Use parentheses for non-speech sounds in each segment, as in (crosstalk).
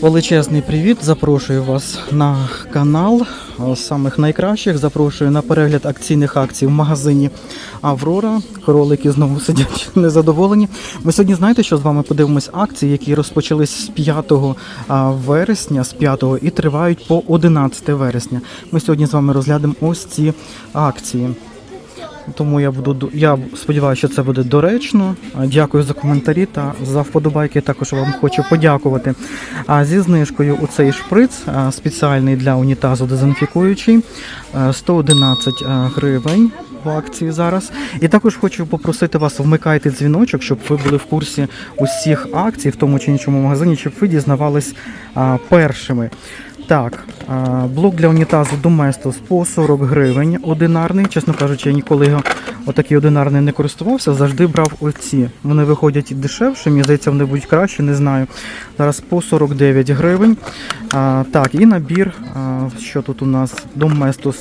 Величезний привіт! Запрошую вас на канал е, самих найкращих. Запрошую на перегляд акційних акцій в магазині Аврора. Кролики знову (laughs) сидять незадоволені. Ми сьогодні знаєте, що з вами подивимось акції, які розпочались з 5 вересня, з 5 і тривають по 11 вересня. Ми сьогодні з вами розглянемо ось ці акції. Тому я буду ду- я сподіваюся, що це буде доречно. Дякую за коментарі та за вподобайки. Також вам хочу подякувати. А зі знижкою у цей шприц спеціальний для унітазу дезінфікуючий а, 111 гривень. В акції зараз. І також хочу попросити вас вмикайте дзвіночок, щоб ви були в курсі усіх акцій в тому чи іншому магазині, щоб ви дізнавались першими. Так, блок для унітазу Domestos по 40 гривень одинарний. Чесно кажучи, я ніколи отакий одинарний не користувався, завжди брав оці. Вони виходять дешевше, мені здається, вони будуть краще, не знаю. Зараз по 49 гривень. Так, і набір, що тут у нас? Domestos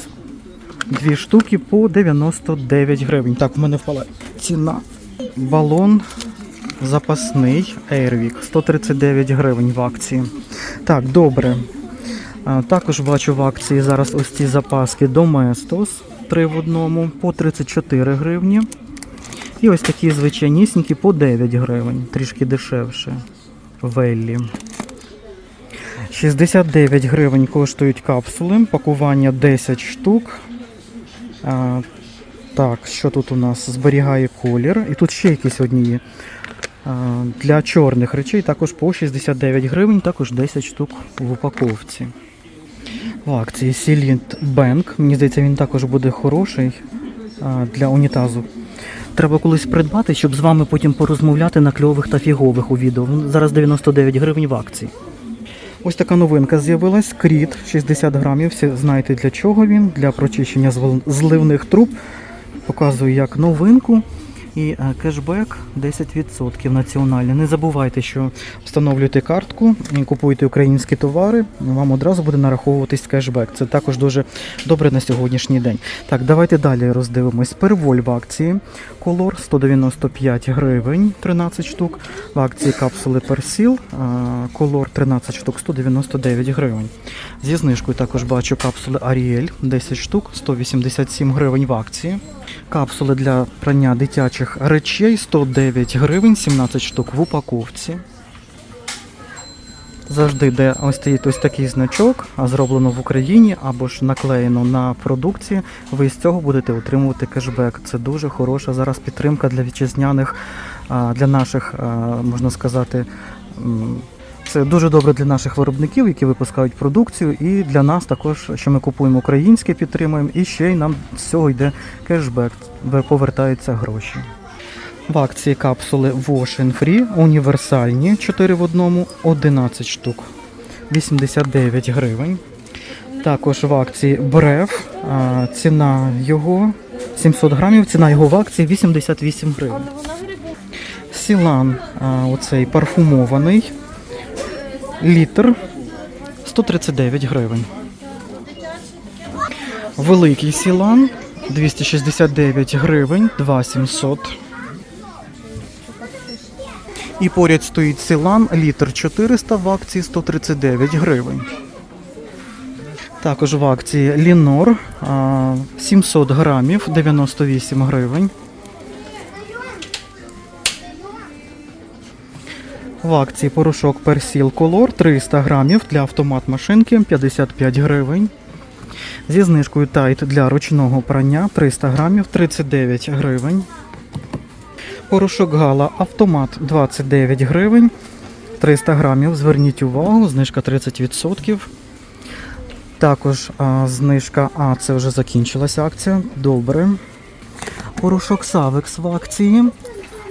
Дві штуки по 99 гривень. Так, в мене впала ціна. Балон запасний Airwick 139 гривень в акції. Так, добре. Також бачу в акції зараз ось ці запаски Domestos 3 в одному по 34 гривні. І ось такі звичайнісінькі по 9 гривень, трішки дешевше. Веллі. 69 гривень коштують капсули, пакування 10 штук. А, так, що тут у нас? Зберігає колір. І тут ще якісь одні є. Для чорних речей також по 69 гривень, також 10 штук в упаковці. В акції Silent Bank. Мені здається, він також буде хороший для унітазу. Треба колись придбати, щоб з вами потім порозмовляти на кльових та фігових у відео. Зараз 99 гривень в акції. Ось така новинка з'явилась. Кріт 60 грамів. Всі знаєте для чого він? Для прочищення зливних труб. Показую як новинку. І е, кешбек 10% національний. Не забувайте, що встановлюєте картку і купуєте українські товари, вам одразу буде нараховуватись кешбек. Це також дуже добре на сьогоднішній день. Так, давайте далі роздивимось. Перволь в акції. Колор 195 гривень, 13 штук. В акції капсули Персіл. Колор 13 штук, 199 гривень. Зі знижкою також бачу капсули Аріель 10 штук, 187 гривень в акції. Капсули для прання дитячих речей 109 гривень, 17 штук в упаковці. Завжди де ось стоїть ось такий значок, а зроблено в Україні або ж наклеєно на продукції. Ви з цього будете отримувати кешбек. Це дуже хороша зараз підтримка для вітчизняних, для наших, можна сказати. Це дуже добре для наших виробників, які випускають продукцію, і для нас також, що ми купуємо українське, підтримуємо, і ще й нам з цього йде кешбек, ви- повертаються гроші. В акції капсули Wash Free універсальні 4 в одному 11 штук 89 гривень. Також в акції Брев ціна його 700 грамів, ціна його в акції 88 гривень. Сілан, оцей парфумований, літр 139 гривень. Великий сілан 269 гривень, 2700. І поряд стоїть сілан, літр 400 в акції 139 гривень. Також в акції Лінор 700 грамів 98 гривень. В акції порошок Персіл Колор 300 грамів для автомат машинки 55 гривень. Зі знижкою тайт для ручного прання 300 грамів 39 гривень. Порошок Гала автомат 29 гривень. 300 грамів. Зверніть увагу, знижка 30%. Також а, знижка, а це вже закінчилася акція. Добре. Порошок Савекс в акції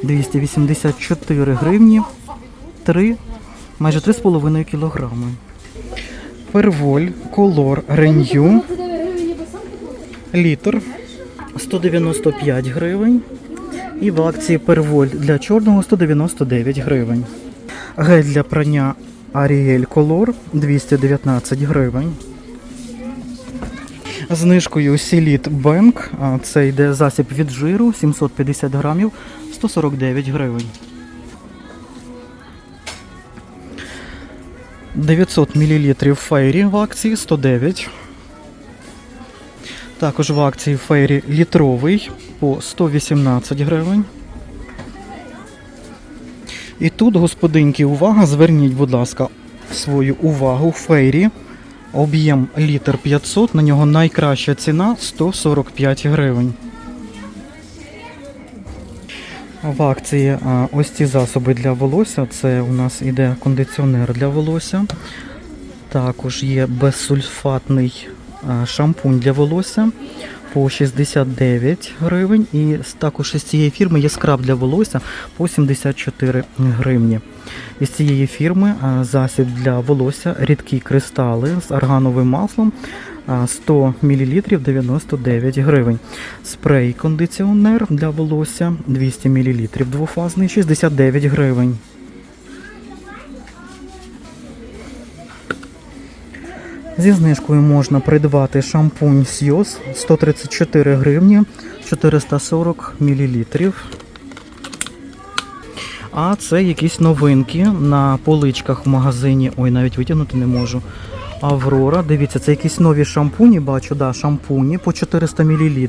284 гривні. 3, майже 3,5 кілограми. Перволь, колор Renew, літр 195 гривень. І в акції перволь для чорного 199 гривень. Гель для прання Ariel Color 219 гривень. Знижкою Сіліт Бенк, це йде засіб від жиру 750 грамів 149 гривень. 900 мл фейрі в акції 109. Також в акції фейрі літровий по 118 гривень. І тут, господинки, увага, зверніть, будь ласка, свою увагу. Фейрі. Об'єм літр 500, на нього найкраща ціна 145 гривень. В акції ось ці засоби для волосся. Це у нас іде кондиціонер для волосся. Також є безсульфатний шампунь для волосся по 69 гривень. І також із цієї фірми є скраб для волосся по 74 гривні. Із цієї фірми засіб для волосся, рідкі кристали з аргановим маслом 100 мл 99 гривень. Спрей кондиціонер для волосся 200 мл двофазний 69 гривень. Зі знижкою можна придбати шампунь Сйоз 134 гривні 440 мл. А це якісь новинки на поличках в магазині. Ой, навіть витягнути не можу. Аврора, дивіться, це якісь нові шампуні, бачу, да, шампуні по 400 мл.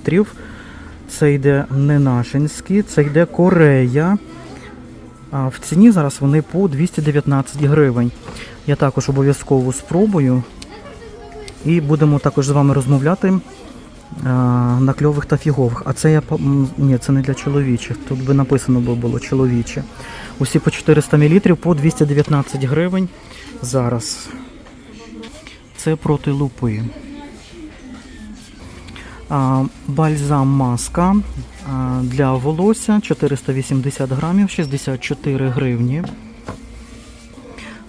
Це йде не нашинські, це йде Корея. А в ціні зараз вони по 219 гривень. Я також обов'язково спробую. І будемо також з вами розмовляти на кльових та фігових. А це я ні, це не для чоловічих. Тут би написано було чоловіче. Усі по 400 мл по 219 гривень зараз. Це проти лупи. Бальзам маска для волосся 480 грамів, 64 гривні.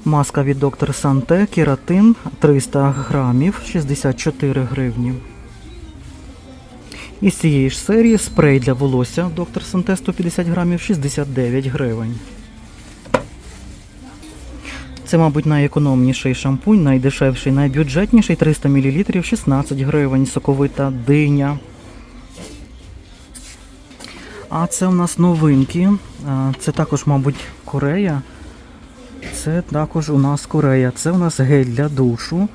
Маска від доктор Санте, кератин 300 грамів, 64 гривні. Із цієї ж серії спрей для волосся доктор Санте 150 грамів, 69 гривень. Це, мабуть, найекономніший шампунь, найдешевший, найбюджетніший 300 мл, 16 гривень, соковита диня. А це у нас новинки. Це також, мабуть, Корея. Це також у нас Корея. Це у нас гель для душу,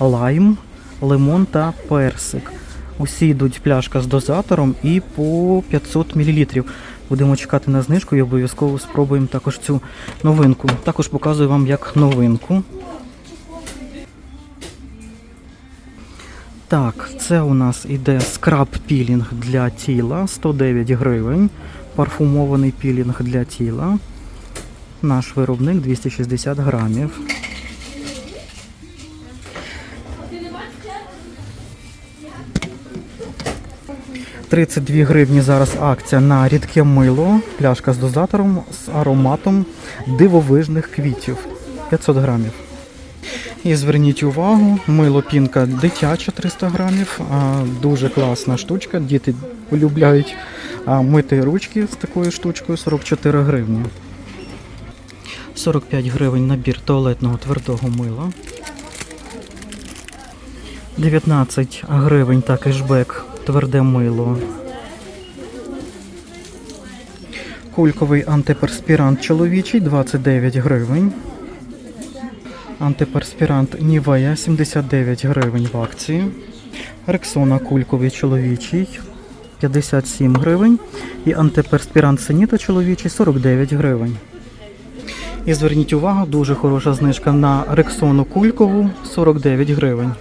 лайм, лимон та персик. Усі йдуть пляшка з дозатором і по 500 мл. Будемо чекати на знижку і обов'язково спробуємо також цю новинку. Також показую вам як новинку. Так, це у нас іде скраб пілінг для тіла 109 гривень. Парфумований пілінг для тіла. Наш виробник 260 грамів. «32 гривні зараз акція на рідке мило, пляшка з дозатором з ароматом дивовижних квітів 500 грамів. І зверніть увагу, мило пінка дитяча 300 грамів. Дуже класна штучка. Діти полюбляють мити ручки з такою штучкою 44 гривні. 45 гривень набір туалетного твердого мила. 19 гривень та кешбек тверде мило. Кульковий антиперспірант чоловічий 29 гривень. Антиперспірант Нівея 79 гривень в акції. Рексона кульковий чоловічий 57 гривень. І антиперспірант Сеніта чоловічий 49 гривень. І зверніть увагу, дуже хороша знижка на рексону кулькову 49 гривень.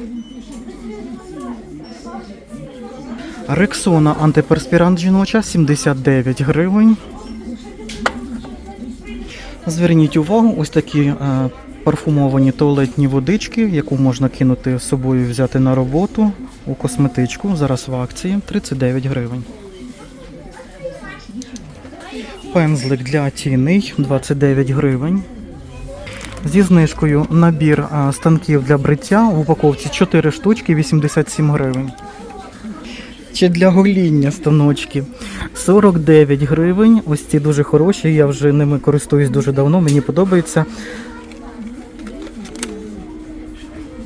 Рексона антиперспірант жіноча 79 гривень. Зверніть увагу, ось такі е, парфумовані туалетні водички, яку можна кинути з собою взяти на роботу у косметичку. Зараз в акції 39 гривень. Пензлик для тіней 29 гривень. Зі знижкою набір станків для бриття в упаковці 4 штучки 87 гривень. Чи для гоління станочки 49 гривень. Ось ці дуже хороші. Я вже ними користуюсь дуже давно, мені подобається.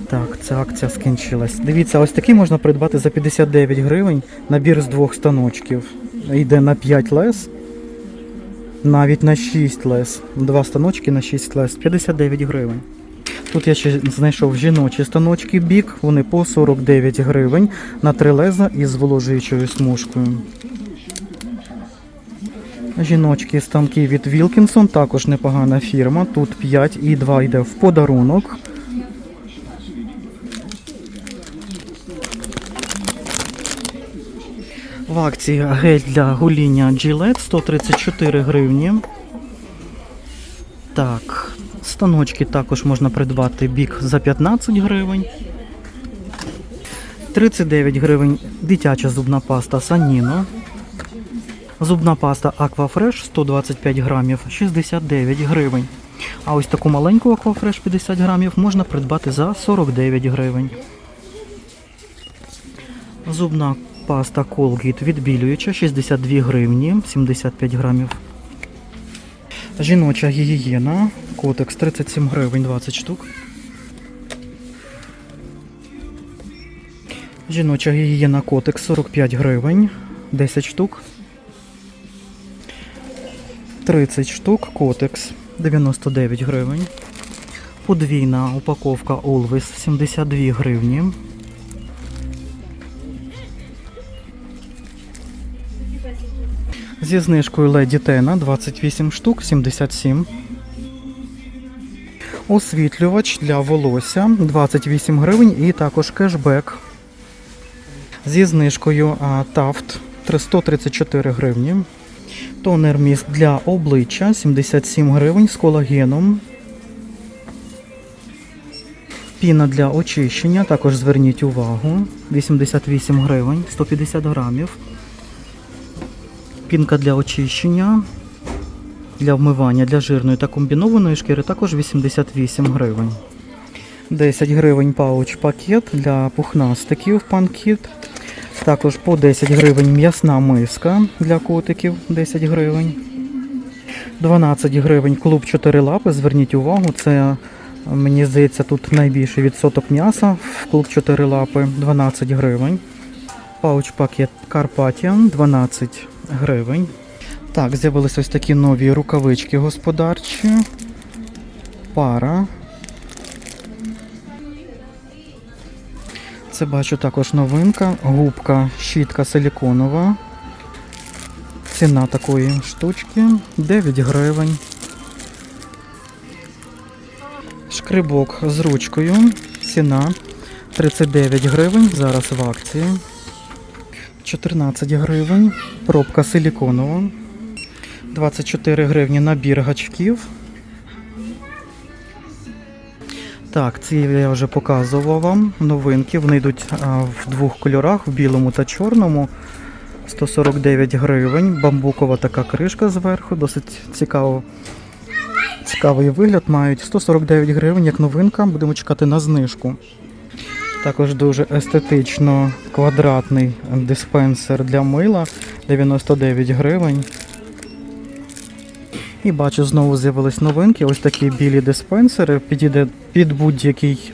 Так, ця акція скінчилась. Дивіться, ось такий можна придбати за 59 гривень. Набір з двох станочків. Йде на 5 лес. Навіть на 6 лес. Два станочки на 6 лес. 59 гривень. Тут я ще знайшов жіночі станочки бік, вони по 49 гривень на три леза із зволожуючою смужкою. Жіночки станки від Wilkinson, також непогана фірма. Тут 5 і 2 йде в подарунок. В акції гель для гоління Gillette 134 гривні. Так, станочки також можна придбати бік за 15 гривень. 39 гривень дитяча зубна паста Саніно. Зубна паста Aquafresh 125 грамів 69 гривень. А ось таку маленьку Aquafresh 50 грамів можна придбати за 49 гривень. Зубна паста Colgate відбілююча 62 гривні 75 грамів. Жіноча гігієна, котекс 37 гривень 20 штук. Жіноча гігієна котекс 45 гривень 10 штук. 30 штук котекс 99 гривень. Подвійна упаковка Always 72 гривні. Зі знижкою Леді Тена 28 штук 77. Освітлювач для волосся 28 гривень і також кешбек. Зі знижкою Тафт 134 гривні. Тонер міст для обличчя 77 гривень з колагеном. Піна для очищення, також зверніть увагу. 88 гривень, 150 грамів. Пінка для очищення, для вмивання для жирної та комбінованої шкіри також 88 гривень. 10 гривень пауч пакет для пухнастиків панкіт. Також по 10 гривень м'ясна миска для котиків 10 гривень. 12 гривень клуб 4 лапи. Зверніть увагу, це мені здається тут найбільший відсоток м'яса в клуб 4 лапи 12 гривень. Пауч пакет Carpathian 12 гривень. Так, з'явилися ось такі нові рукавички господарчі. Пара. Це бачу також новинка. Губка, щітка силіконова. Ціна такої штучки 9 гривень. Шкрибок з ручкою. Ціна 39 гривень. Зараз в акції. 14 гривень. Пробка силіконова. 24 гривні набір гачків. Так, ці я вже показував вам. Новинки. Вони йдуть в двох кольорах, в білому та чорному. 149 гривень. Бамбукова така кришка зверху. Досить цікаво. Цікавий вигляд мають 149 гривень, як новинка. Будемо чекати на знижку. Також дуже естетично квадратний диспенсер для мила 99 гривень. І бачу, знову з'явились новинки. Ось такі білі диспенсери. Підійде під будь-який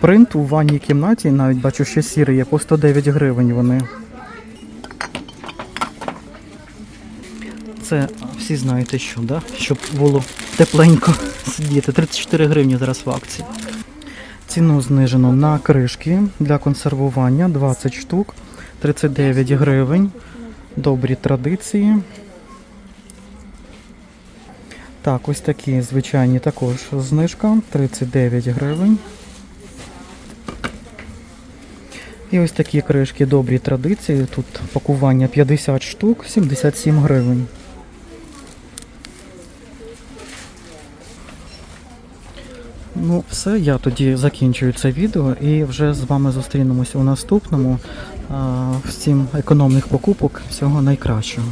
принт у ванній кімнаті. Навіть бачу, що сірий є по 109 гривень вони. Це всі знаєте що, да? щоб було тепленько сидіти. 34 гривні зараз в акції. Ціну знижено на кришки для консервування 20 штук, 39 гривень. Добрі традиції. Так, ось такі звичайні також знижка 39 гривень. І ось такі кришки добрі традиції. Тут пакування 50 штук, 77 гривень. Ну, все, я тоді закінчую це відео і вже з вами зустрінемось у наступному. Всім економних покупок, всього найкращого.